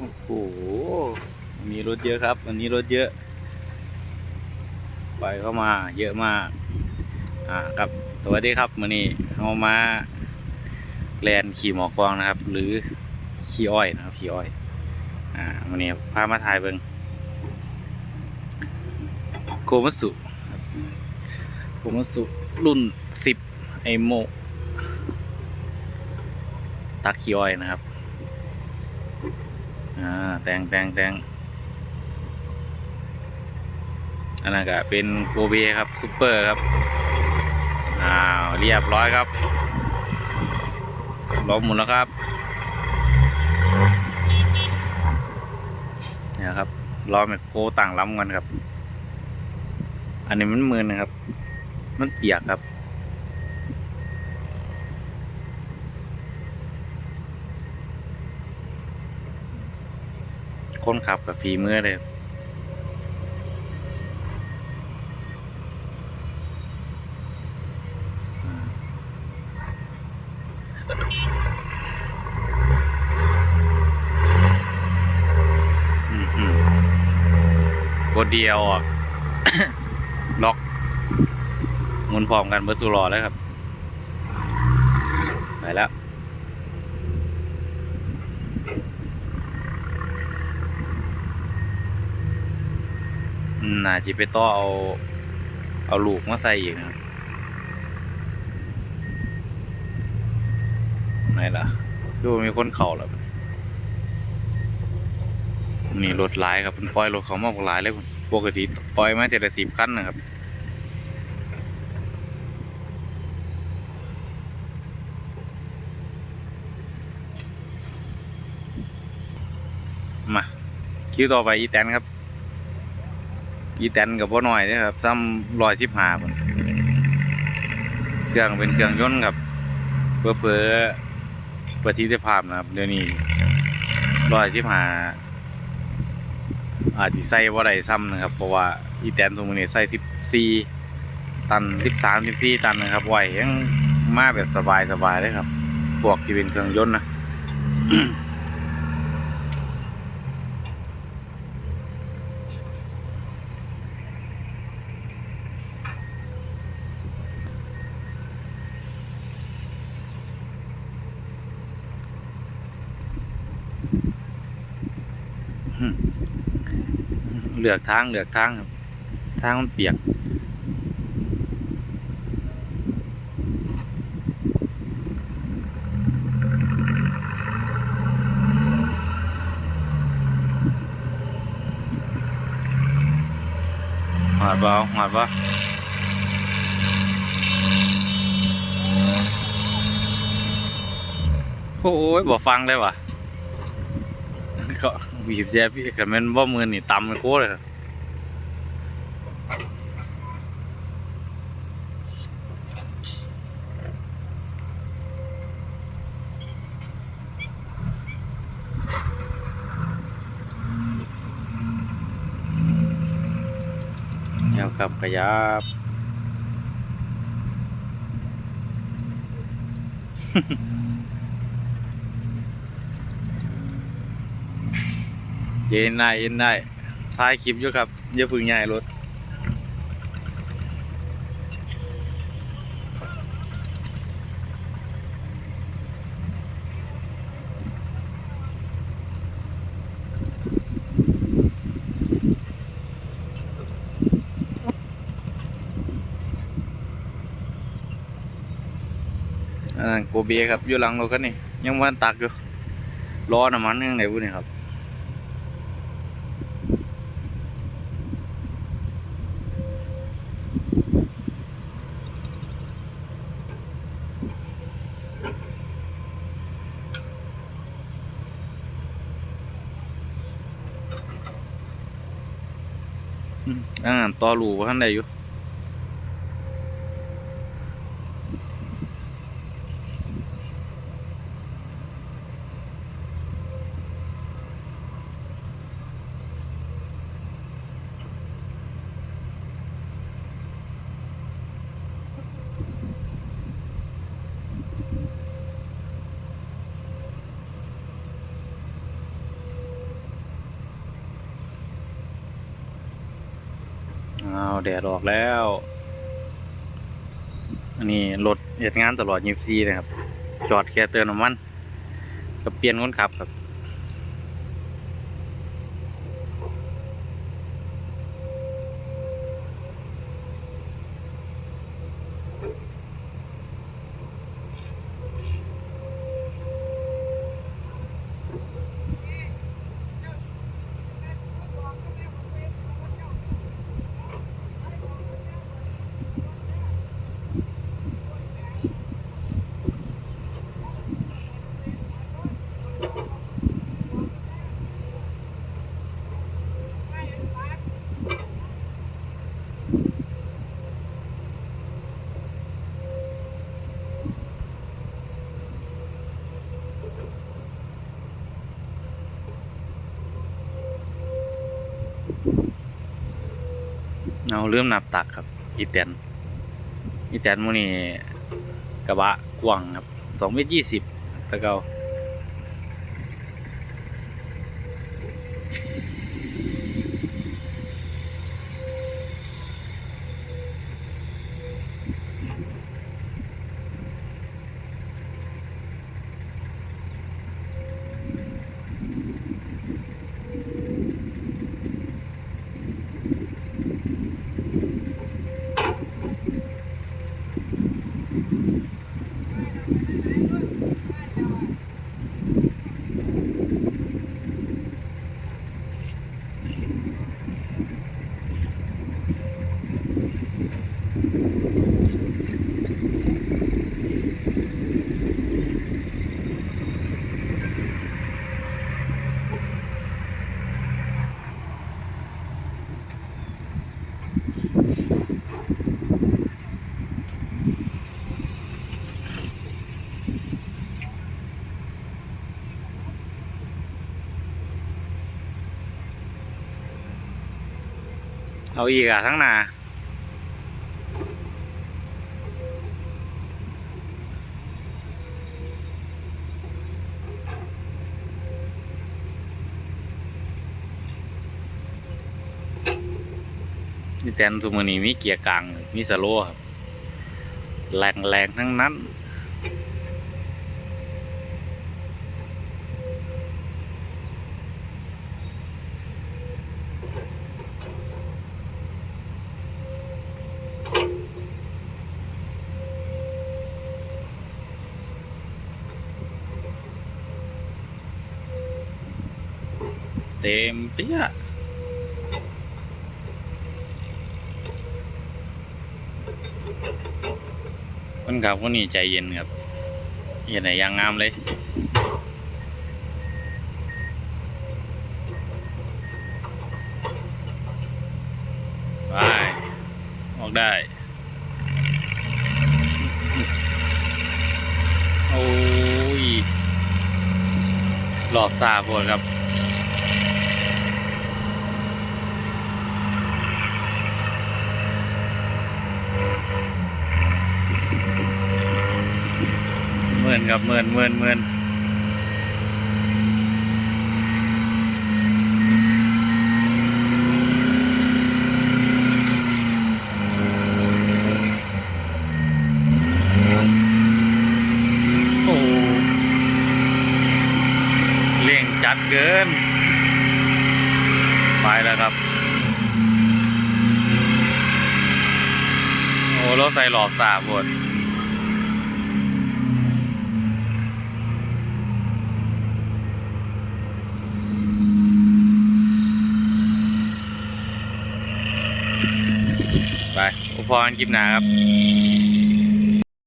โอ้โหวันนี้รถเยอะครับ วันนี้รถเยอะไปเข้ามาเยอะมาก อ่าครับ สวัสดีครับวันนี้เรามาแลนขี่หมอกกวางนะครับ หรือขี่อ้อยนะครับขี่อ้อย อ่าวันนี้พามาถ่ายเบิงโคมัสุโคมัสุรุ่นสิบไอโมตักขี่อ้อยนะครับ อ่าแต่งแต่งแต่งอันนั้นก็เป็นโกเบครับซูเปอร์ครับอ้าวเรียบร้อยครับล้อมหมุนแล้วครับเนี่ยครับล้อแมคโคต่างล้ำกันครับ อันนี้มันมือนะครับ มันเปียกครับ คนขับกับฝีมือเลยอืมอืมกดเดียวอะล็อกหมุนพร้อมกันเบอร์สุรอเลยครับ ไปแล้ว น่าจะไปต่อเอา เอาลูกมาใส่อีกนะไหนล่ะคือมีคนเข่าแล้วนี่รถหลายครับเป็นปล่อยรถเขามาหลายเลยคุณปกติปล่อยมาเจ็ดสิบคันนะครับมาคิวต่อไปอีแตนครับ อีแตนกับพ่อหน่อยเด้อครับซ้ำรอยสิบหาคนเครื่องเป็นเครื่องยนต์ครับเพื่อเพื่อประสิทธิภาพนะครับ เดี๋ยวนี้รอยสิบหาอาจจะใส่ว่าไรซ้ำนะครับ เพราะว่าอีแตนทุกมือนี้ใส่สิบสี่ตันสิบสามสิบสี่ตันนะครับไหวยังมาแบบสบายสบายเลยครับพวกที่เป็นเครื่องยนต์นะ เลือกทางเลือกทางครับทางมันเปียกหอดเบาหอดบ่โอ้ยบ่ฟังได้ว่ะก็ บีบแย่พี่กันแม่นบ่มือนี่ตำมันโคตรเลยครับเดี๋ยวครับขยับ เย็นได้เย็นได้ถ่ายคลิปอยู่ครับอย่าพึ่งใหญ่รถโกเบครับอยู่หลังรถคันนี้ยังวันตักอยู่รอน้ำมันยังไหนบุนี่ครับ อ่าต่อรูท่านใดอยู่ อ้าวแดดออกแล้ว อันนี้รถเหตุงานตลอด24นะครับ จอดแค่เตือน้ำมัน กับเปลี่ยนคนขับครับ เอาเริ่มนับตักครับ อีแตนอีแตนมูนี่กระบะกว้างครับสองเมตรยี่สิบตะเกา เอาอีกอะทั้งนามีแตนสุมือนี้มีเกียร์กลาง มีสโลครับ แรงแรงทั้งนั้น เต็มเปี้ยคนขับคนนี้ใจเย็นครับเย็นไหนยางงามเลยไปออกได้โอ้ยหลอบซาพวดครับ เมื่อน ครับเมื่อนเมื่อนเมื่อนโอ้เลี่ยงจัดเกิน ไปแล้วครับ โอ้รถใส่หลอบสาบหมด ไปอุปกรณ์คลิปหนาครับ